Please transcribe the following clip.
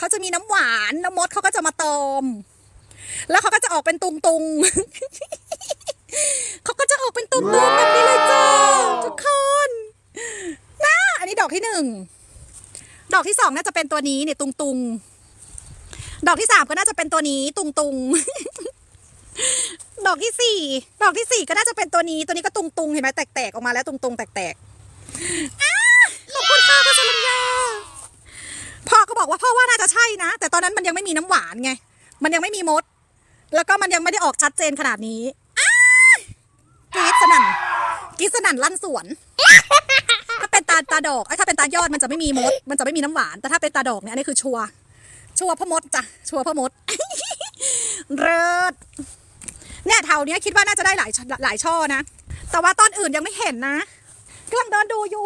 เขาจะมีน้ำหวานแล้วมดเขาก็จะมาตอมแล้วเขาก็จะออกเป็นตุงตุงเขาก็จะออกเป็นตุงตุงแบบนี้เลยจ้าทุกคนนะอันนี้ดอกที่หนึ่งดอกที่สองน่าจะเป็นตัวนี้เนี่ยตุงตุงดอกที่สามก็น่าจะเป็นตัวนี้ตุงตุงดอกที่สี่ดอกที่สี่ก็น่าจะเป็นตัวนี้ ตัวนี้ก็ตุงตุงเห็นไหมแตกๆออกมาแล้วตุงตุงแตกๆอ้าขอบคุณค่ะคุณสรัญญาพ่อก็ บอกว่าพ่อว่าน่าจะใช่นะ แต่ตอนนั้นมันยังไม่มีน้ำหวานไง มันยังไม่มีมด แล้วก็มันยังไม่ได้ออกชัดเจนขนาดนี้กรีดสนั่นกรีดสนั่นลั่นสวน ถ้าเป็นตาตาดอกไอ้ถ้าเป็นตายอดมันจะไม่มีมด มันจะไม่มีน้ำหวาน แต่ถ้าเป็นตาดอกเนี่ยอันนี้คือชัว ชัวพ่อมดจ้ะ ชัวพ่อมด เริศเนี่ยเท่านี้คิดว่าน่าจะได้หลายหลายช่อนะ แต่ว่าต้นอื่นยังไม่เห็นนะกำลังเดินดูอยู่